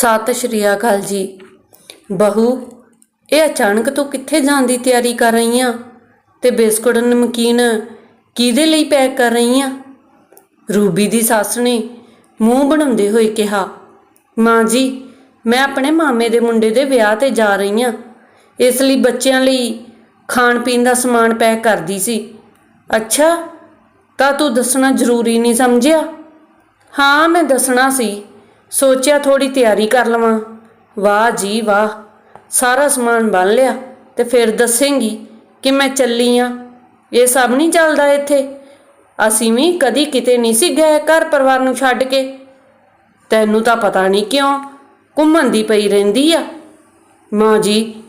ਸਤਿ ਸ਼੍ਰੀ ਅਕਾਲ ਜੀ। ਬਹੂ, ਇਹ ਅਚਾਨਕ ਤੂੰ ਕਿੱਥੇ ਜਾਣ ਦੀ ਤਿਆਰੀ ਕਰ ਰਹੀ ਆ? ਤੇ ਬਿਸਕੁਟ, ਨਮਕੀਨ ਕਿਹਦੇ ਲਈ ਪੈਕ ਕਰ ਰਹੀ ਆ? ਰੂਬੀ ਦੀ ਸੱਸ ਨੇ ਮੂੰਹ ਬਣਾਉਂਦੇ ਹੋਏ ਕਿਹਾ, ਮਾਂ ਜੀ, ਮੈਂ ਆਪਣੇ ਮਾਮੇ ਦੇ ਮੁੰਡੇ ਦੇ ਵਿਆਹ ਤੇ ਜਾ ਰਹੀ ਆ। ਇਸ ਲਈ ਬੱਚਿਆਂ ਲਈ ਖਾਣ ਪੀਣ ਦਾ ਸਮਾਨ ਪੈਕ ਕਰਦੀ ਸੀ। ਅੱਛਾ, ਤਾਂ ਤੂੰ ਦੱਸਣਾ ਜ਼ਰੂਰੀ ਨਹੀਂ ਸਮਝਿਆ? ਹਾਂ, ਮੈਂ ਦੱਸਣਾ ਸੀ। ਸੋਚਿਆ ਥੋੜੀ ਤਿਆਰੀ ਕਰ ਲਵਾਂ। ਵਾਹ ਜੀ ਵਾਹ, ਸਾਰਾ ਸਮਾਨ ਬੰਨ ਲਿਆ ਤੇ ਫਿਰ ਦੱਸੇਂਗੀ ਕਿ ਮੈਂ ਚੱਲੀ ਆ। ਇਹ ਸਭ ਨਹੀਂ ਚੱਲਦਾ ਇੱਥੇ। ਅਸੀਂ ਵੀ ਕਦੀ ਕਿਤੇ ਨਹੀਂ ਸੀ ਗਏ ਘਰ ਪਰਿਵਾਰ ਨੂੰ ਛੱਡ ਕੇ। ਤੈਨੂੰ ਤਾਂ ਪਤਾ ਨਹੀਂ ਕਿਉਂ ਘੁੰਮਣ ਦੀ ਪਈ ਰਹਿੰਦੀ ਆ। ਮਾਂ ਜੀ,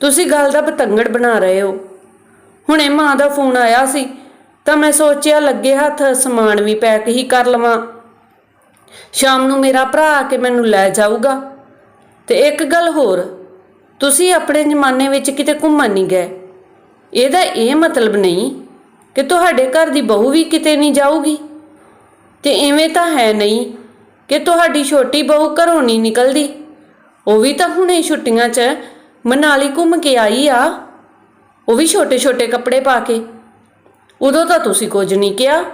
ਤੁਸੀਂ ਗੱਲ ਦਾ ਪਤੰਗੜ ਬਣਾ ਰਹੇ ਹੋ। ਹੁਣੇ ਮਾਂ ਦਾ ਫੋਨ ਆਇਆ ਸੀ, ਤਾਂ ਮੈਂ ਸੋਚਿਆ ਲੱਗੇ ਹੱਥ ਸਮਾਨ ਵੀ ਪੈਕ ਹੀ ਕਰ ਲਵਾਂ। ਸ਼ਾਮ ਨੂੰ ਮੇਰਾ ਭਰਾ ਆ ਕੇ ਮੈਨੂੰ ਲੈ ਜਾਊਗਾ। ਤੇ ਇੱਕ ਗੱਲ ਹੋਰ, ਤੁਸੀਂ ਆਪਣੇ ਜ਼ਮਾਨੇ ਵਿੱਚ ਕਿਤੇ ਘੁੰਮਣ ਨਹੀਂ ਗਏ। ਇਹਦਾ ਇਹ ਮਤਲਬ ਨਹੀਂ ਕਿ ਤੁਹਾਡੇ ਘਰ ਦੀ ਬਹੂ ਵੀ ਕਿਤੇ ਨਹੀਂ ਜਾਊਗੀ। ਤੇ ਐਵੇਂ ਤਾਂ ਹੈ ਨਹੀਂ ਕਿ ਤੁਹਾਡੀ ਛੋਟੀ ਬਹੂ ਘਰੋਂ ਨਹੀਂ ਨਿਕਲਦੀ। ਉਹ ਵੀ ਤਾਂ ਹੁਣੇ ਛੁੱਟੀਆਂ 'ਚ ਮਨਾਲੀ ਘੁੰਮ ਕੇ ਆਈ ਆ। ਉਹ ਵੀ ਛੋਟੇ-ਛੋਟੇ ਕੱਪੜੇ ਪਾ ਕੇ। ਉਦੋਂ ਤਾਂ ਤੁਸੀਂ ਕੁਝ ਨਹੀਂ ਕਿਹਾ।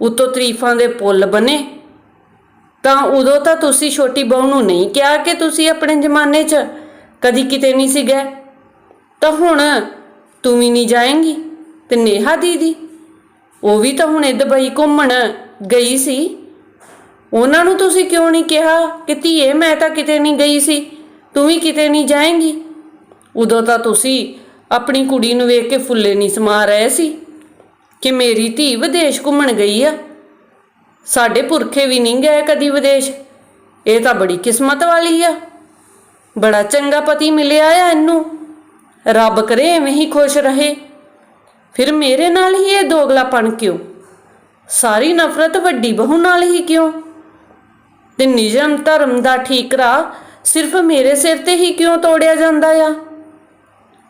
ਉਤੋਂ ਤਰੀਫਾਂ ਦੇ ਪੁੱਲ ਬਣੇ। ਤਾਂ ਉਦੋਂ ਤਾਂ ਤੁਸੀਂ ਛੋਟੀ ਬਹੂ ਨੂੰ ਨਹੀਂ ਕਿਹਾ ਕਿ ਤੁਸੀਂ ਆਪਣੇ ਜ਼ਮਾਨੇ 'ਚ ਕਦੀ ਕਿਤੇ ਨਹੀਂ ਸੀ ਗਏ ਤਾਂ ਹੁਣ ਤੂੰ ਵੀ ਨਹੀਂ ਜਾਏਂਗੀ ਤੇ ਨੇਹਾ ਦੀਦੀ, ਉਹ ਵੀ ਤਾਂ ਹੁਣੇ ਦੁਬਈ ਘੁੰਮਣ ਗਈ ਸੀ। ਉਹਨਾਂ ਨੂੰ ਤੁਸੀਂ ਕਿਉਂ ਨਹੀਂ ਕਿਹਾ ਕਿ ਧੀਏ, ਮੈਂ ਤਾਂ ਕਿਤੇ ਨਹੀਂ ਗਈ ਸੀ, ਤੂੰ ਵੀ ਕਿਤੇ ਨਹੀਂ ਜਾਏਂਗੀ? ਉਦੋਂ ਤਾਂ ਤੁਸੀਂ ਆਪਣੀ ਕੁੜੀ ਨੂੰ ਵੇਖ ਕੇ ਫੁੱਲੇ ਨਹੀਂ ਸਮਾ ਰਹੇ ਸੀ ਕਿ ਮੇਰੀ ਧੀ ਵਿਦੇਸ਼ ਘੁੰਮਣ ਗਈ ਆ। ਸਾਡੇ ਪੁਰਖੇ ਵੀ ਨਹੀਂ ਗਏ ਕਦੀ ਵਿਦੇਸ਼। ਇਹ ਤਾਂ ਬੜੀ ਕਿਸਮਤ ਵਾਲੀ ਆ। ਬੜਾ ਚੰਗਾ ਪਤੀ ਮਿਲਿਆ ਆ ਇਹਨੂੰ। ਰੱਬ ਕਰੇ ਐਵੇਂ ਹੀ ਖੁਸ਼ ਰਹੇ। ਫਿਰ ਮੇਰੇ ਨਾਲ ਹੀ ਇਹ ਦੋਗਲਾਪਣ ਕਿਉਂ? ਸਾਰੀ ਨਫ਼ਰਤ ਵੱਡੀ ਬਹੂ ਨਾਲ ਹੀ ਕਿਉਂ? ਤੇ ਨਿਯਮ ਧਰਮ ਦਾ ਠੀਕਰਾ ਸਿਰਫ ਮੇਰੇ ਸਿਰ ਤੇ ਹੀ ਕਿਉਂ ਤੋੜਿਆ ਜਾਂਦਾ ਆ?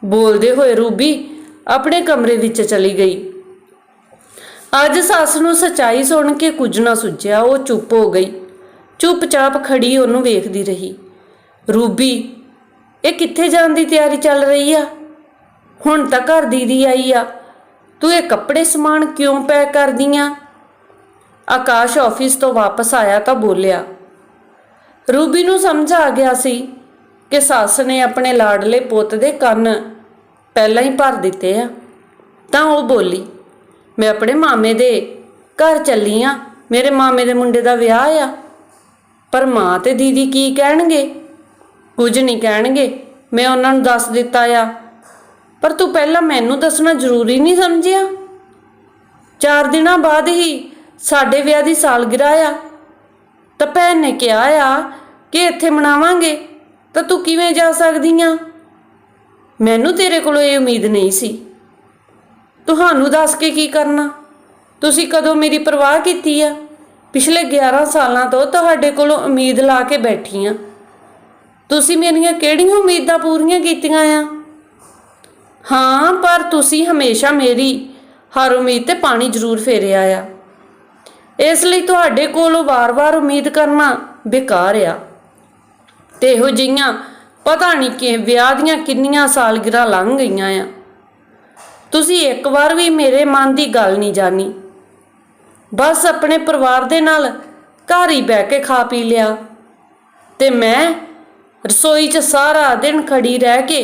ਬੋਲਦੇ ਹੋਏ ਰੂਬੀ ਆਪਣੇ ਕਮਰੇ ਵਿੱਚ ਚਲੀ ਗਈ। ਅੱਜ ਸੱਸ ਨੂੰ ਸਚਾਈ ਸੁਣ ਕੇ ਕੁਝ ਨਾ ਸੁਝਿਆ, ਉਹ ਚੁੱਪ ਹੋ ਗਈ। ਚੁੱਪਚਾਪ ਖੜੀ ਉਹਨੂੰ ਵੇਖਦੀ ਰਹੀ। ਰੂਬੀ, ਇਹ ਕਿੱਥੇ ਜਾਣ ਦੀ ਤਿਆਰੀ ਚੱਲ ਰਹੀ ਆ? ਹੁਣ ਤਾਂ ਘਰ ਦੀਦੀ ਆਈ ਆ। ਤੂੰ ਇਹ ਕੱਪੜੇ ਸਮਾਨ ਕਿਉਂ ਪੈਕ ਕਰਦੀ ਆ ਆਕਾਸ਼ ਆਫਿਸ ਤੋਂ ਵਾਪਸ ਆਇਆ ਤਾਂ ਬੋਲਿਆ, ਰੂਬੀ ਨੂੰ ਸਮਝ ਆ ਗਿਆ ਸੀ ਕਿ ਸੱਸ ਨੇ ਆਪਣੇ ਲਾਡਲੇ ਪੁੱਤ ਦੇ ਕੰਨ ਪਹਿਲਾਂ ਹੀ ਭਰ ਦਿੱਤੇ ਆ। ਤਾਂ ਉਹ ਬੋਲੀ ਮੈਂ ਆਪਣੇ ਮਾਮੇ ਦੇ ਘਰ ਚੱਲੀ ਆ। ਮੇਰੇ ਮਾਮੇ ਦੇ ਮੁੰਡੇ ਦਾ ਵਿਆਹ ਆ। ਪਰ ਮਾਂ ਤੇ ਦੀਦੀ ਕੀ ਕਹਿਣਗੇ? ਕੁਝ ਨਹੀਂ ਕਹਿਣਗੇ। ਮੈਂ ਉਹਨਾਂ ਨੂੰ ਦੱਸ ਦਿੱਤਾ ਆ। ਪਰ ਤੂੰ ਪਹਿਲਾਂ ਮੈਨੂੰ ਦੱਸਣਾ ਜ਼ਰੂਰੀ ਨਹੀਂ ਸਮਝਿਆ। ਚਾਰ ਦਿਨਾਂ ਬਾਅਦ ਹੀ ਸਾਡੇ ਵਿਆਹ ਦੀ ਸਾਲਗਿਰਾ ਆ। ਤਾਂ ਭੈਣ ਨੇ ਕਿਹਾ ਆ ਕਿ ਇੱਥੇ ਮਨਾਵਾਂਗੇ। ਤਾਂ ਤੂੰ ਕਿਵੇਂ ਜਾ ਸਕਦੀ ਆ? ਮੈਨੂੰ ਤੇਰੇ ਕੋਲੋਂ ਇਹ ਉਮੀਦ ਨਹੀਂ ਸੀ। ਤੁਹਾਨੂੰ ਦੱਸ ਕੇ ਕੀ ਕਰਨਾ? ਤੁਸੀਂ ਕਦੋਂ ਮੇਰੀ ਪਰਵਾਹ ਕੀਤੀ ਆ? ਪਿਛਲੇ 11 ਸਾਲਾਂ ਤੋਂ ਤੁਹਾਡੇ ਕੋਲੋਂ ਉਮੀਦ ਲਾ ਕੇ ਬੈਠੀ ਆ। ਤੁਸੀਂ ਮੇਰੀਆਂ ਕਿਹੜੀਆਂ ਉਮੀਦਾਂ ਪੂਰੀਆਂ ਕੀਤੀਆਂ ਆ? ਹਾਂ, ਪਰ ਤੁਸੀਂ ਹਮੇਸ਼ਾ ਮੇਰੀ ਹਰ ਉਮੀਦ ਤੇ ਪਾਣੀ ਜ਼ਰੂਰ ਫੇਰਿਆ ਆ। ਇਸ ਲਈ ਤੁਹਾਡੇ ਕੋਲੋਂ ਵਾਰ-ਵਾਰ ਉਮੀਦ ਕਰਨਾ ਬੇਕਾਰ ਆ। ਤੇ ਇਹੋ ਜਿਹੀਆਂ ਪਤਾ ਨਹੀਂ ਕਿ ਵਿਆਹ ਦੀਆਂ ਕਿੰਨੀਆਂ ਸਾਲਗਿਰਾਂ ਲੰਘ ਗਈਆਂ ਆ। ਤੁਸੀਂ ਇੱਕ ਵਾਰ ਵੀ ਮੇਰੇ ਮਨ ਦੀ ਗੱਲ ਨਹੀਂ ਜਾਣੀ। ਬਸ ਆਪਣੇ ਪਰਿਵਾਰ ਦੇ ਨਾਲ ਘਰ ਹੀ ਬਹਿ ਕੇ ਖਾ ਪੀ ਲਿਆ। ਤੇ ਮੈਂ ਰਸੋਈ 'ਚ ਸਾਰਾ ਦਿਨ ਖੜੀ ਰਹਿ ਕੇ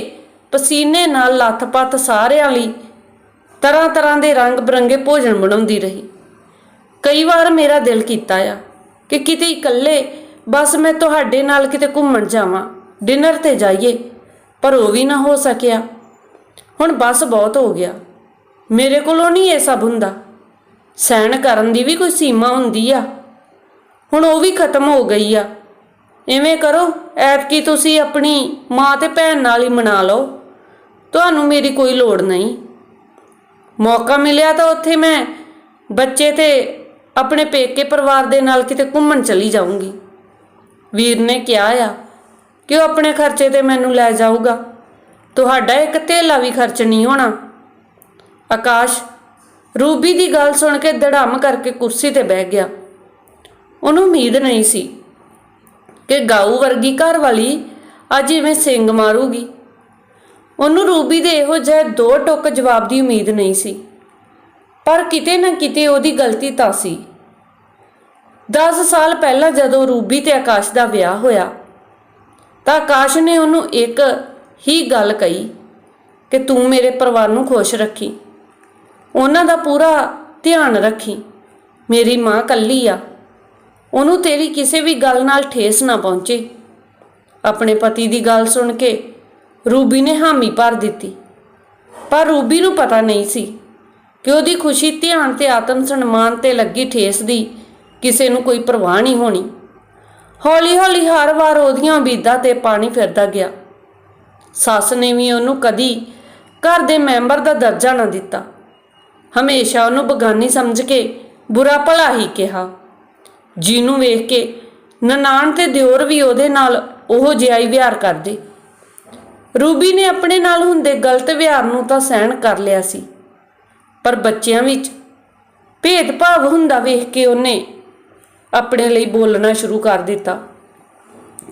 ਪਸੀਨੇ ਨਾਲ ਲੱਥ ਪੱਥ ਸਾਰਿਆਂ ਲਈ ਤਰ੍ਹਾਂ ਤਰ੍ਹਾਂ ਦੇ ਰੰਗ ਬਰੰਗੇ ਭੋਜਨ ਬਣਾਉਂਦੀ ਰਹੀ। ਕਈ ਵਾਰ ਮੇਰਾ ਦਿਲ ਕੀਤਾ ਆ ਕਿ ਕਿਤੇ ਇਕੱਲੇ ਬਸ ਮੈਂ ਤੁਹਾਡੇ ਨਾਲ ਕਿਤੇ ਘੁੰਮਣ ਜਾਵਾਂ, ਡਿਨਰ ਤੇ ਜਾਈਏ, ਪਰ ਉਹ ਵੀ ਨਾ ਹੋ ਸਕਿਆ। ਹੁਣ ਬਸ ਬਹੁਤ ਹੋ ਗਿਆ। ਮੇਰੇ ਕੋਲੋਂ ਨਹੀਂ ਇਹ ਸਭ ਹੁੰਦਾ। ਸਹਿਣ ਕਰਨ ਦੀ ਵੀ ਕੋਈ ਸੀਮਾ ਹੁੰਦੀ ਆ। ਹੁਣ ਉਹ ਵੀ ਖਤਮ ਹੋ ਗਈ ਆ। ਐਵੇਂ ਕਰੋ, ਐਤਕੀ ਤੁਸੀਂ ਆਪਣੀ ਮਾਂ ਤੇ ਭੈਣ ਨਾਲ ਹੀ ਮਨਾ ਲਓ। ਤੁਹਾਨੂੰ ਮੇਰੀ ਕੋਈ ਲੋੜ ਨਹੀਂ। ਮੌਕਾ ਮਿਲਿਆ ਤਾਂ ਉੱਥੇ ਮੈਂ ਬੱਚੇ ਤੇ ਆਪਣੇ ਪੇਕੇ ਪਰਿਵਾਰ ਦੇ ਨਾਲ ਕਿਤੇ ਘੁੰਮਣ ਚਲੀ ਜਾਊਂਗੀ। ਵੀਰ ਨੇ ਕਿਹਾ ਆ ਕਿ ਉਹ ਆਪਣੇ ਖਰਚੇ ਤੇ ਮੈਨੂੰ ਲੈ ਜਾਊਗਾ। ਤੁਹਾਡਾ ਇੱਕ ਧੇਲਾ ਵੀ ਖਰਚ ਨਹੀਂ ਹੋਣਾ। ਆਕਾਸ਼ ਰੂਬੀ ਦੀ ਗੱਲ ਸੁਣ ਕੇ ਧੜਮ ਕਰਕੇ ਕੁਰਸੀ ਤੇ ਬਹਿ ਗਿਆ। ਉਹਨੂੰ ਉਮੀਦ ਨਹੀਂ ਸੀ ਕਿ ਗਾਊ ਵਰਗੀ ਘਰ ਵਾਲੀ ਅੱਜ ਇਵੇਂ ਸਿੰਗ ਮਾਰੂਗੀ। ਉਹਨੂੰ ਰੂਬੀ ਦੇ ਇਹੋ ਜਿਹੇ ਦੋ ਟੁੱਕ ਜਵਾਬ ਦੀ ਉਮੀਦ ਨਹੀਂ ਸੀ। ਪਰ ਕਿਤੇ ਨਾ ਕਿਤੇ ਉਹਦੀ ਗਲਤੀ ਤਾਂ ਸੀ। 10 ਸਾਲ ਪਹਿਲਾਂ ਜਦੋਂ ਰੂਬੀ ਤੇ ਆਕਾਸ਼ ਦਾ ਵਿਆਹ ਹੋਇਆ, ਤਾਂ ਆਕਾਸ਼ ਨੇ ਉਹਨੂੰ ਇੱਕ ਹੀ ਗੱਲ ਕਹੀ ਕਿ ਤੂੰ ਮੇਰੇ ਪਰਿਵਾਰ ਨੂੰ ਖੁਸ਼ ਰੱਖੀ। ਉਹਨਾਂ ਦਾ ਪੂਰਾ ਧਿਆਨ ਰੱਖੀ। ਮੇਰੀ ਮਾਂ ਕੱਲੀ ਆ। ਉਹਨੂੰ ਤੇਰੀ ਕਿਸੇ ਵੀ ਗੱਲ ਨਾਲ ਠੇਸ ਨਾ ਪਹੁੰਚੇ। ਆਪਣੇ ਪਤੀ ਦੀ ਗੱਲ ਸੁਣ ਕੇ ਰੂਬੀ ਨੇ ਹਾਮੀ ਭਰ ਦਿੱਤੀ। ਪਰ ਰੂਬੀ ਨੂੰ ਪਤਾ ਨਹੀਂ ਸੀ ਕਿ ਉਹਦੀ ਖੁਸ਼ੀ ਧਿਆਨ ਤੇ ਆਤਮ ਸਨਮਾਨ ਤੇ ਲੱਗੀ ਠੇਸ ਦੀ ਕਿਸੇ ਨੂੰ ਕੋਈ ਪਰਵਾਹ ਨਹੀਂ ਹੋਣੀ। ਹੌਲੀ ਹੌਲੀ ਹਰ ਵਾਰ ਉਹਦੀਆਂ ਉਮੀਦਾਂ ਤੇ ਪਾਣੀ ਫਿਰਦਾ ਗਿਆ। ਸੱਸ ਨੇ ਵੀ ਉਹਨੂੰ ਕਦੀ ਘਰ ਦੇ ਮੈਂਬਰ ਦਾ ਦਰਜਾ ਨਾ ਦਿੱਤਾ। ਹਮੇਸ਼ਾ ਉਹਨੂੰ ਬਗਾਨੀ ਸਮਝ ਕੇ ਬੁਰਾ ਭਲਾ ਹੀ ਕਿਹਾ। ਜਿਹਨੂੰ ਵੇਖ ਕੇ ਨਨਾਣ ਤੇ ਦਿਓਰ ਵੀ ਉਹਦੇ ਨਾਲ ਉਹ ਜਿਹਾ ਹੀ ਵਿਹਾਰ ਕਰਦੇ। ਰੂਬੀ ਨੇ ਆਪਣੇ ਨਾਲ ਹੁੰਦੇ ਗਲਤ ਵਿਹਾਰ ਨੂੰ ਤਾਂ ਸਹਿਣ ਕਰ ਲਿਆ ਸੀ। ਪਰ ਬੱਚਿਆਂ ਵਿੱਚ ਭੇਦਭਾਵ ਹੁੰਦਾ ਵੇਖ ਕੇ ਉਹਨੇ ਆਪਣੇ ਲਈ ਬੋਲਣਾ ਸ਼ੁਰੂ ਕਰ ਦਿੱਤਾ।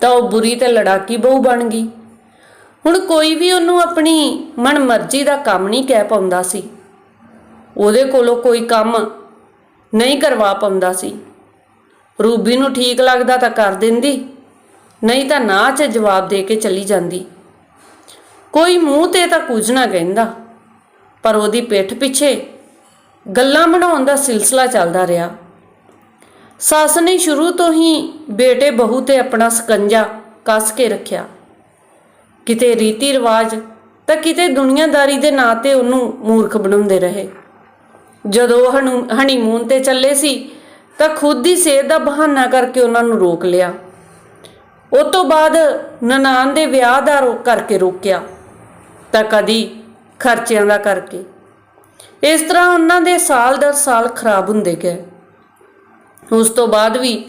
ਤਾਂ ਉਹ ਬੁਰੀ ਤੇ ਲੜਾਕੀ ਬਹੂ ਬਣ ਗਈ। ਹੁਣ ਕੋਈ ਵੀ ਉਹਨੂੰ ਆਪਣੀ ਮਨਮਰਜ਼ੀ ਦਾ ਕੰਮ ਨਹੀਂ ਕਹਿ ਪਾਉਂਦਾ ਸੀ। ਉਹਦੇ ਕੋਲੋਂ ਕੋਈ ਕੰਮ ਨਹੀਂ ਕਰਵਾ ਪਾਉਂਦਾ ਸੀ। ਰੂਬੀ ਨੂੰ ਠੀਕ ਲੱਗਦਾ ਤਾਂ ਕਰ ਦਿੰਦੀ, ਨਹੀਂ ਤਾਂ ਨਾ 'ਚ ਜਵਾਬ ਦੇ ਕੇ ਚਲੀ ਜਾਂਦੀ। ਕੋਈ ਮੂੰਹ ਤੇ ਤਾਂ ਕੁਝ ਨਾ ਕਹਿੰਦਾ, ਪਰ ਉਹਦੀ ਪਿੱਠ ਪਿੱਛੇ ਗੱਲਾਂ ਬਣਾਉਣ ਦਾ ਸਿਲਸਿਲਾ ਚੱਲਦਾ ਰਿਹਾ। ਸੱਸ ਨੇ ਸ਼ੁਰੂ ਤੋਂ ਹੀ ਬੇਟੇ ਬਹੂ ਤੇ ਆਪਣਾ ਸਕੰਜਾ ਕੱਸ ਕੇ ਰੱਖਿਆ। ਕਿਤੇ ਰੀਤੀ ਰਿਵਾਜ, ਤਾਂ ਕਿਤੇ ਦੁਨੀਆਦਾਰੀ ਦੇ ਨਾਂ ਤੇ ਉਹਨੂੰ ਮੂਰਖ ਬਣਾਉਂਦੇ ਰਹੇ। ਜਦੋਂ ਹਨੂ- ਹਨੀਮੂਨ ਤੇ ਚੱਲੇ ਸੀ, ਤਾਂ ਖੁਦ ਦੀ ਸਿਹਤ ਦਾ ਬਹਾਨਾ ਕਰਕੇ ਉਹਨਾਂ ਨੂੰ ਰੋਕ ਲਿਆ। ਉਸ ਤੋਂ ਬਾਅਦ ਨਨਾਨ ਦੇ ਵਿਆਹ ਦਾ ਰੋਕ ਕਰਕੇ ਰੋਕਿਆ, ਤਾਂ ਕਦੀ ਖਰਚਿਆਂ ਦਾ ਕਰਕੇ। ਇਸ ਤਰ੍ਹਾਂ ਉਹਨਾਂ ਦੇ ਸਾਲ ਦਰ ਸਾਲ ਖਰਾਬ ਹੁੰਦੇ ਗਏ। ਉਸ ਤੋਂ ਬਾਅਦ ਵੀ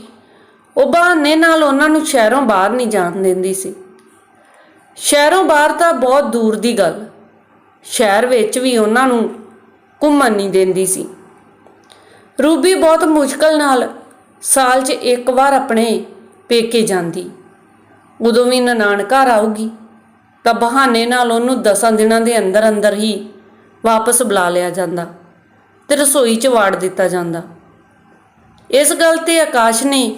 ਉਹ ਬਹਾਨੇ ਨਾਲ ਉਹਨਾਂ ਨੂੰ ਸ਼ਹਿਰੋਂ ਬਾਹਰ ਨਹੀਂ ਜਾਣ ਦਿੰਦੀ ਸੀ। ਸ਼ਹਿਰੋਂ ਬਾਹਰ ਤਾਂ ਬਹੁਤ ਦੂਰ ਦੀ ਗੱਲ। ਸ਼ਹਿਰ ਵਿੱਚ ਵੀ ਉਹਨਾਂ ਨੂੰ ਘੁੰਮਣ ਨਹੀਂ ਦਿੰਦੀ ਸੀ। ਰੂਬੀ ਬਹੁਤ ਮੁਸ਼ਕਲ ਨਾਲ ਸਾਲ 'ਚ ਇੱਕ ਵਾਰ ਆਪਣੇ ਪੇਕੇ ਜਾਂਦੀ। ਉਦੋਂ ਵੀ ਨਨਾਣ ਘਰ ਆਊਗੀ, ਤਾਂ ਬਹਾਨੇ ਨਾਲ ਉਹਨੂੰ ਦਸਾਂ ਦਿਨਾਂ ਦੇ ਅੰਦਰ ਅੰਦਰ ਹੀ ਵਾਪਸ ਬੁਲਾ ਲਿਆ ਜਾਂਦਾ ਤੇ ਰਸੋਈ 'ਚ ਵਾੜ ਦਿੱਤਾ ਜਾਂਦਾ। ਇਸ ਗੱਲ ਤੇ ਆਕਾਸ਼ ਨੇ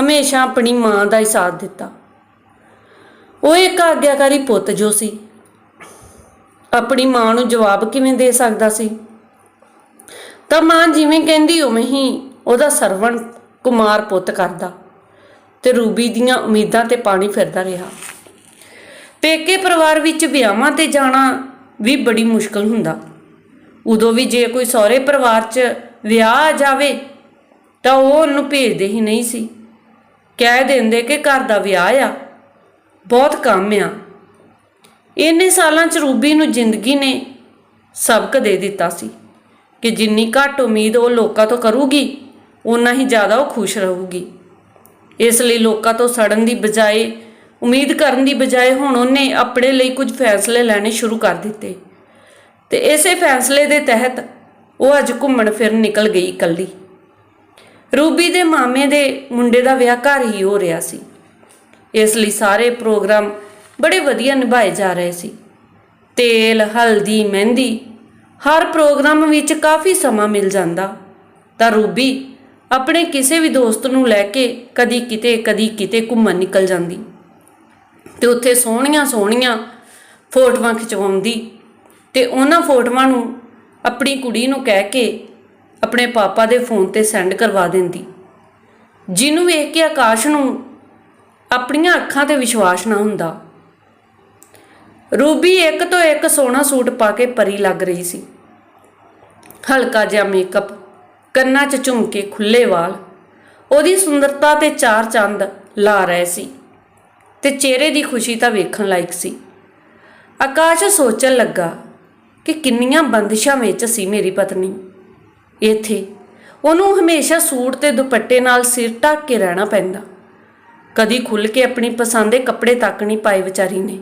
ਹਮੇਸ਼ਾ ਆਪਣੀ ਮਾਂ ਦਾ ਹੀ ਸਾਥ ਦਿੱਤਾ। ਉਹ ਇੱਕ ਆਗਿਆਕਾਰੀ ਪੁੱਤ ਜੋ ਸੀ, ਆਪਣੀ ਮਾਂ ਨੂੰ ਜਵਾਬ ਕਿਵੇਂ ਦੇ ਸਕਦਾ ਸੀ? ਤਾਂ ਮਾਂ ਜਿਵੇਂ ਕਹਿੰਦੀ ਉਵੇਂ ਹੀ ਉਹਦਾ ਸਰਵਣ ਕੁਮਾਰ ਪੁੱਤ ਕਰਦਾ ਤੇ ਰੂਬੀ ਦੀਆਂ ਉਮੀਦਾਂ ਤੇ ਪਾਣੀ ਫਿਰਦਾ ਰਿਹਾ। ਪੇਕੇ ਪਰਿਵਾਰ ਵਿੱਚ ਵਿਆਹਾਂ ਤੇ ਜਾਣਾ ਵੀ ਬੜੀ ਮੁਸ਼ਕਲ ਹੁੰਦਾ। ਉਦੋਂ ਵੀ ਜੇ ਕੋਈ ਸਹੁਰੇ ਪਰਿਵਾਰ 'ਚ ਵਿਆਹ ਆ ਜਾਵੇ, ਤਾਂ ਉਹ ਉਹਨੂੰ ਭੇਜਦੇ ਹੀ ਨਹੀਂ ਸੀ। ਕਹਿ ਦਿੰਦੇ ਕਿ ਘਰ ਦਾ ਵਿਆਹ ਆ। ਬਹੁਤ ਕੰਮ ਆ। ਇੰਨੇ ਸਾਲਾਂ 'ਚ ਰੂਬੀ ਨੂੰ ਜ਼ਿੰਦਗੀ ਨੇ ਸਬਕ ਦੇ ਦਿੱਤਾ ਸੀ ਕਿ ਜਿੰਨੀ ਘੱਟ ਉਮੀਦ ਉਹ ਲੋਕਾਂ ਤੋਂ ਕਰੂਗੀ ਉਨਾ ਹੀ ਜ਼ਿਆਦਾ ਉਹ ਖੁਸ਼ ਰਹੂਗੀ। ਇਸ ਲਈ ਲੋਕਾਂ ਤੋਂ ਸੜਨ ਦੀ ਬਜਾਏ, ਉਮੀਦ ਕਰਨ ਦੀ ਬਜਾਏ ਹੁਣ ਉਹਨੇ ਆਪਣੇ ਲਈ ਕੁਝ ਫੈਸਲੇ ਲੈਣੇ ਸ਼ੁਰੂ ਕਰ ਦਿੱਤੇ। ਤੇ ਇਸੇ ਫੈਸਲੇ ਦੇ ਤਹਿਤ ਉਹ ਅੱਜ ਘੁੰਮਣ ਫਿਰਨ ਨਿਕਲ ਗਈ ਇਕੱਲੀ। ਰੂਬੀ ਦੇ ਮਾਮੇ ਦੇ ਮੁੰਡੇ ਦਾ ਵਿਆਹ ਘਰ ਹੀ ਹੋ ਰਿਹਾ ਸੀ। ਇਸ ਲਈ ਸਾਰੇ ਪ੍ਰੋਗਰਾਮ ਬੜੇ ਵਧੀਆ ਨਿਭਾਏ ਜਾ ਰਹੇ ਸੀ। ਤੇਲ, ਹਲਦੀ, ਮਹਿੰਦੀ, ਹਰ ਪ੍ਰੋਗਰਾਮ ਵਿੱਚ ਕਾਫੀ ਸਮਾਂ ਮਿਲ ਜਾਂਦਾ। ਤਾਂ ਰੂਬੀ ਆਪਣੇ ਕਿਸੇ ਵੀ ਦੋਸਤ ਨੂੰ ਲੈ ਕੇ ਕਦੀ ਕਿਤੇ ਕਦੀ ਕਿਤੇ ਘੁੰਮਣ ਨਿਕਲ ਜਾਂਦੀ ਤੇ ਉੱਥੇ ਸੋਹਣੀਆਂ ਸੋਹਣੀਆਂ ਫੋਟੋਆਂ ਖਿਚਵਾਉਂਦੀ ਤੇ ਉਹਨਾਂ ਫੋਟੋਆਂ ਨੂੰ ਆਪਣੀ ਕੁੜੀ ਨੂੰ ਕਹਿ ਕੇ ਆਪਣੇ ਪਾਪਾ ਦੇ ਫੋਨ ਤੇ ਸੈਂਡ ਕਰਵਾ ਦਿੰਦੀ। ਜਿਹਨੂੰ ਵੇਖ ਕੇ ਆਕਾਸ਼ ਨੂੰ ਆਪਣੀਆਂ ਅੱਖਾਂ ਤੇ ਵਿਸ਼ਵਾਸ ਨਾ ਹੁੰਦਾ। ਰੂਬੀ ਇੱਕ ਤੋਂ ਇੱਕ ਸੋਹਣਾ ਸੂਟ ਪਾ ਕੇ ਪਰੀ ਲੱਗ ਰਹੀ ਸੀ। ਹਲਕਾ ਜਿਹਾ ਮੇਕਅਪ ਕੰਨਾਂ 'ਚ ਝੁਮਕੇ ਖੁੱਲੇ ਵਾਲ। ਉਹਦੀ ਸੁੰਦਰਤਾ ਤੇ ਚਾਰ ਚੰਦ ਲਾ ਰਹੇ ਸੀ ਤੇ ਚਿਹਰੇ ਦੀ ਖੁਸ਼ੀ ਤਾਂ ਵੇਖਣ ਲਾਇਕ ਸੀ। ਆਕਾਸ਼ ਸੋਚਣ ਲੱਗਾ ਕਿ ਕਿੰਨੀਆਂ ਬੰਦਿਸ਼ਾਂ ਵਿੱਚ ਸੀ ਮੇਰੀ ਪਤਨੀ। ਇੱਥੇ ਉਹਨੂੰ ਹਮੇਸ਼ਾ ਸੂਟ ਤੇ ਦੁਪੱਟੇ ਨਾਲ ਸਿਰ ਢੱਕ ਕੇ ਰਹਿਣਾ ਪੈਂਦਾ। ਕਦੀ ਖੁੱਲ ਕੇ ਆਪਣੀ ਪਸੰਦ ਦੇ ਕੱਪੜੇ ਤੱਕ ਨਹੀਂ ਪਾਏ ਵਿਚਾਰੀ ਨੇ।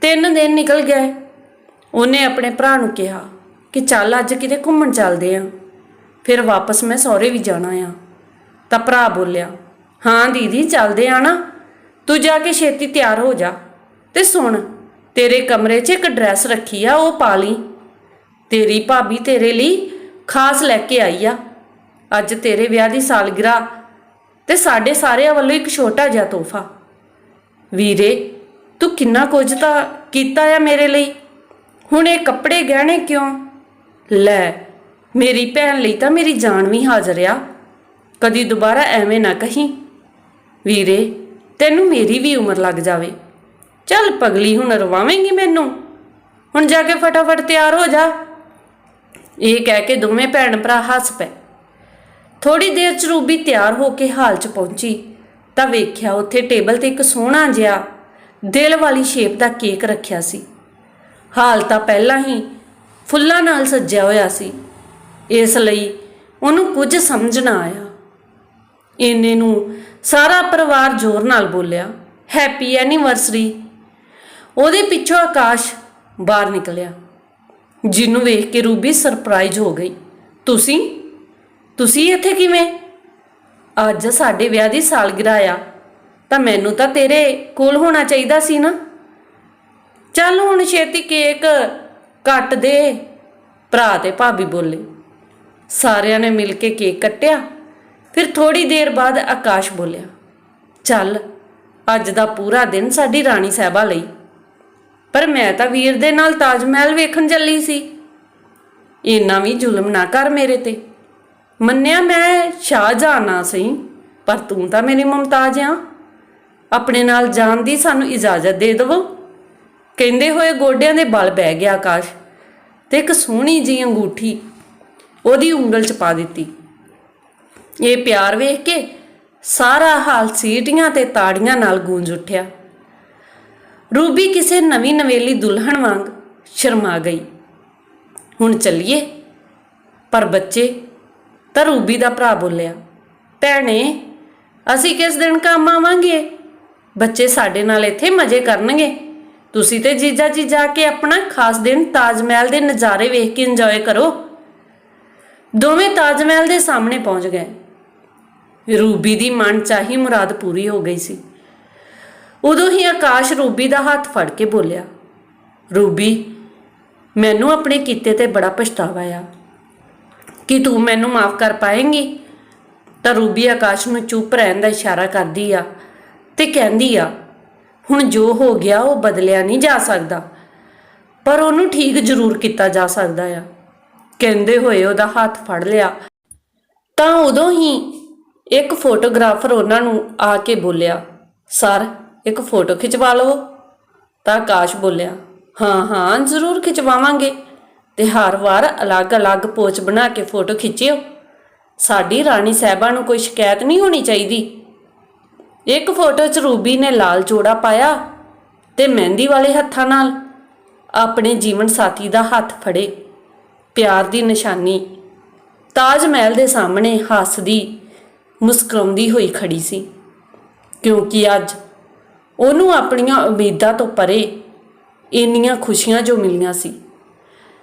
ਤਿੰਨ ਦਿਨ ਨਿਕਲ ਗਏ। ਉਹਨੇ ਆਪਣੇ ਭਰਾ ਨੂੰ ਕਿਹਾ ਕਿ ਚੱਲ ਅੱਜ ਕਿਤੇ ਘੁੰਮਣ ਚੱਲਦੇ ਆਂ। ਫਿਰ ਵਾਪਸ ਮੈਂ ਸਹੁਰੇ ਵੀ ਜਾਣਾ ਆ। ਤਾਂ ਭਰਾ ਬੋਲਿਆ, ਹਾਂ ਦੀਦੀ, ਚੱਲਦੇ ਆ ਨਾ। ਤੂੰ ਜਾ ਕੇ ਛੇਤੀ ਤਿਆਰ ਹੋ ਜਾ ਤੇ ਸੁਣ, ਤੇਰੇ ਕਮਰੇ 'ਚ ਇੱਕ ਡਰੈਸ ਰੱਖੀ ਆ, ਉਹ ਪਾ ਲਈ। ਤੇਰੀ ਭਾਬੀ ਤੇਰੇ ਲਈ ਖਾਸ ਲੈ ਕੇ ਆਈ ਆ। ਅੱਜ ਤੇਰੇ ਵਿਆਹ ਦੀ ਸਾਲਗਿਰਾ ਤੇ ਸਾਡੇ ਸਾਰਿਆਂ ਵੱਲੋਂ ਇੱਕ ਛੋਟਾ ਜਿਹਾ ਤੋਹਫਾ। ਵੀਰੇ, ਤੂੰ ਕਿੰਨਾ ਕੁਝ ਤਾਂ ਕੀਤਾ ਆ ਮੇਰੇ ਲਈ। ਹੁਣ ਇਹ ਕੱਪੜੇ ਗਹਿਣੇ ਕਿਉਂ? ਲੈ, ਮੇਰੀ ਭੈਣ ਲਈ ਤਾਂ ਮੇਰੀ ਜਾਨ ਵੀ ਹਾਜ਼ਰ ਆ। ਕਦੀ ਦੁਬਾਰਾ ਐਵੇਂ ਨਾ ਕਹੀਂ। ਵੀਰੇ, ਤੈਨੂੰ ਮੇਰੀ ਵੀ ਉਮਰ ਲੱਗ ਜਾਵੇ। ਚੱਲ ਪਗਲੀ ਹੁਣ ਰਵਾਵੇਂਗੀ ਮੈਨੂੰ। ਹੁਣ ਜਾ ਕੇ ਫਟਾਫਟ ਤਿਆਰ ਹੋ ਜਾ। ਇਹ ਕਹਿ ਕੇ ਦੋਵੇਂ ਭੈਣ ਭਰਾ ਹੱਸ ਪਏ। ਥੋੜੀ ਦੇਰ ਚ ਰੂਬੀ ਤਿਆਰ ਹੋ ਕੇ ਹਾਲ ਚ ਪਹੁੰਚੀ। ਤਾਂ ਵੇਖਿਆ ਉੱਥੇ ਟੇਬਲ ਤੇ ਇੱਕ ਸੋਹਣਾ ਜਿਹਾ ਦਿਲ ਵਾਲੀ ਸ਼ੇਪ ਦਾ ਕੇਕ ਰੱਖਿਆ ਸੀ। ਹਾਲ ਤਾਂ ਪਹਿਲਾਂ ਹੀ ਫੁੱਲਾਂ ਨਾਲ ਸੱਜਿਆ ਹੋਇਆ ਸੀ। ਇਸ ਲਈ ਉਹਨੂੰ ਕੁਝ ਸਮਝ ਨਾ ਆਇਆ। ਇੰਨੇ ਨੂੰ ਸਾਰਾ ਪਰਿਵਾਰ ਜ਼ੋਰ ਨਾਲ ਬੋਲਿਆ ਹੈਪੀ ਐਨੀਵਰਸਰੀ ਉਹਦੇ ਪਿੱਛੋਂ ਆਕਾਸ਼ ਬਾਹਰ ਨਿਕਲਿਆ, ਜਿਹਨੂੰ ਵੇਖ ਕੇ ਰੂਬੀ ਸਰਪ੍ਰਾਈਜ਼ ਹੋ ਗਈ। ਤੁਸੀਂ ਤੁਸੀਂ ਇੱਥੇ ਕਿਵੇਂ? ਅੱਜ ਸਾਡੇ ਵਿਆਹ ਦੀ ਸਾਲਗਿਰਾ ਆ, ਤਾਂ ਮੈਨੂੰ ਤਾਂ ਤੇਰੇ ਕੋਲ ਹੋਣਾ ਚਾਹੀਦਾ ਸੀ ਨਾ। ਚੱਲ ਹੁਣ ਛੇਤੀ ਕੇਕ ਕੱਟ ਦੇ। ਭਰਾ ਤੇ ਭਾਬੀ ਬੋਲੇ। ਸਾਰਿਆਂ ਨੇ ਮਿਲ ਕੇ ਕੇਕ ਕੱਟਿਆ। ਫਿਰ ਥੋੜੀ ਦੇਰ ਬਾਅਦ ਆਕਾਸ਼ ਬੋਲਿਆ, ਚੱਲ, ਅੱਜ ਦਾ ਪੂਰਾ ਦਿਨ ਸਾਡੀ ਰਾਣੀ ਸਾਹਿਬਾ ਲਈ। ਪਰ ਮੈਂ ਤਾਂ ਵੀਰ ਦੇ ਨਾਲ ਤਾਜ ਮਹਿਲ ਵੇਖਣ ਚੱਲੀ ਸੀ। ਇੰਨਾ ਵੀ ਜ਼ੁਲਮ ਨਾ ਕਰ ਮੇਰੇ ਤੇ। ਮੰਨਿਆ ਮੈਂ ਸ਼ਾਹਜਹਾਨ ਨਾ ਸਹੀ, ਪਰ ਤੂੰ ਤਾਂ ਮੇਰੀ ਮੁਮਤਾਜ ਆ। ਆਪਣੇ ਨਾਲ ਜਾਣ ਦੀ ਸਾਨੂੰ ਇਜਾਜ਼ਤ ਦੇ ਦੇਵੋ। ਕਹਿੰਦੇ ਹੋਏ ਗੋਡਿਆਂ ਦੇ ਬਲ ਬਹਿ ਗਿਆ ਆਕਾਸ਼ ਤੇ ਇੱਕ ਸੋਹਣੀ ਜੀ ਅੰਗੂਠੀ ਉਹਦੀ ਉਂਗਲ 'ਚ ਪਾ ਦਿੱਤੀ। ਇਹ ਪਿਆਰ ਵੇਖ ਕੇ ਸਾਰਾ ਹਾਲ ਸੀਟੀਆਂ ਤੇ ਤਾੜੀਆਂ ਨਾਲ ਗੂੰਜ ਉੱਠਿਆ। ਰੂਬੀ ਕਿਸੇ ਨਵੀਂ ਨਵੇਲੀ ਦੁਲਹਣ ਵਾਂਗ ਸ਼ਰਮਾ ਗਈ। ਹੁਣ ਚੱਲੀਏ, ਪਰ ਬੱਚੇ ਤਾਂ ਰੂਬੀ ਦਾ ਭਰਾ ਬੋਲਿਆ, ਭੈਣੇ, ਅਸੀਂ ਕਿਸ ਦਿਨ ਕੰਮ ਆਵਾਂਗੇ? ਬੱਚੇ ਸਾਡੇ ਨਾਲ ਇੱਥੇ ਮਜ਼ੇ ਕਰਨਗੇ। ਤੁਸੀਂ ਤੇ ਜੀਜਾ ਜੀ ਜਾ ਕੇ ਆਪਣਾ ਖਾਸ ਦਿਨ ਤਾਜ ਮਹਿਲ ਦੇ ਨਜ਼ਾਰੇ ਵੇਖ ਕੇ ਇੰਜੋਏ ਕਰੋ। ਦੋਵੇਂ ਤਾਜ ਮਹਿਲ ਦੇ ਸਾਹਮਣੇ ਪਹੁੰਚ ਗਏ। ਰੂਬੀ ਦੀ ਮਨ ਚਾਹੀ ਮੁਰਾਦ ਪੂਰੀ ਹੋ ਗਈ ਸੀ। ਉਦੋਂ ਹੀ ਆਕਾਸ਼ ਰੂਬੀ ਦਾ ਹੱਥ ਫੜ ਕੇ ਬੋਲਿਆ, ਰੂਬੀ, ਮੈਨੂੰ ਆਪਣੇ ਕੀਤੇ ਤੇ ਬੜਾ ਪਛਤਾਵਾ ਆ। ਕਿ ਤੂੰ ਮੈਨੂੰ ਮਾਫ ਕਰ ਪਾਏਂਗੀ? ਤਾਂ ਰੂਬੀ ਆਕਾਸ਼ ਨੂੰ ਚੁੱਪ ਰਹਿਣ ਦਾ ਇਸ਼ਾਰਾ ਕਰਦੀ ਆ ਤੇ ਕਹਿੰਦੀ ਆ, ਹੁਣ ਜੋ ਹੋ ਗਿਆ ਉਹ ਬਦਲਿਆ ਨਹੀਂ ਜਾ ਸਕਦਾ। ਪਰ ਉਹਨੂੰ ਠੀਕ ਜ਼ਰੂਰ ਕੀਤਾ ਜਾ ਸਕਦਾ ਆ। ਕਹਿੰਦੇ ਹੋਏ ਉਹਦਾ ਹੱਥ ਫੜ ਲਿਆ। ਤਾਂ ਉਦੋਂ ਹੀ ਇੱਕ ਫੋਟੋਗ੍ਰਾਫਰ ਉਹਨਾਂ ਨੂੰ ਆ ਕੇ ਬੋਲਿਆ, ਸਰ, ਇੱਕ ਫੋਟੋ ਖਿਚਵਾ ਲਵੋ। ਤਾਂ ਆਕਾਸ਼ ਬੋਲਿਆ, ਹਾਂ ਹਾਂ, ਜ਼ਰੂਰ ਖਿਚਵਾਵਾਂਗੇ। ਤੇ ਹਰ ਵਾਰ ਅਲੱਗ-ਅਲੱਗ ਪੋਚ ਬਣਾ ਕੇ ਫੋਟੋ ਖਿੱਚਿਓ। ਸਾਡੀ ਰਾਣੀ ਸਾਹਿਬਾ ਨੂੰ ਕੋਈ ਸ਼ਿਕਾਇਤ ਨਹੀਂ ਹੋਣੀ ਚਾਹੀਦੀ। ਇੱਕ ਫੋਟੋ 'ਚ ਰੂਬੀ ਨੇ ਲਾਲ ਜੋੜਾ ਪਾਇਆ ਤੇ ਮਹਿੰਦੀ ਵਾਲੇ ਹੱਥਾਂ ਨਾਲ ਆਪਣੇ ਜੀਵਨ ਸਾਥੀ ਦਾ ਹੱਥ ਫੜੇ। ਪਿਆਰ ਦੀ ਨਿਸ਼ਾਨੀ, ਤਾਜ ਮਹਿਲ ਦੇ ਸਾਹਮਣੇ ਹੱਸਦੀ, ਮੁਸਕਰਾਉਂਦੀ ਹੋਈ ਖੜੀ ਸੀ। ਕਿਉਂਕਿ ਅੱਜ ਉਹਨੂੰ ਆਪਣੀਆਂ ਉਮੀਦਾਂ ਤੋਂ ਪਰੇ ਇੰਨੀਆਂ ਖੁਸ਼ੀਆਂ ਜੋ ਮਿਲੀਆਂ ਸੀ।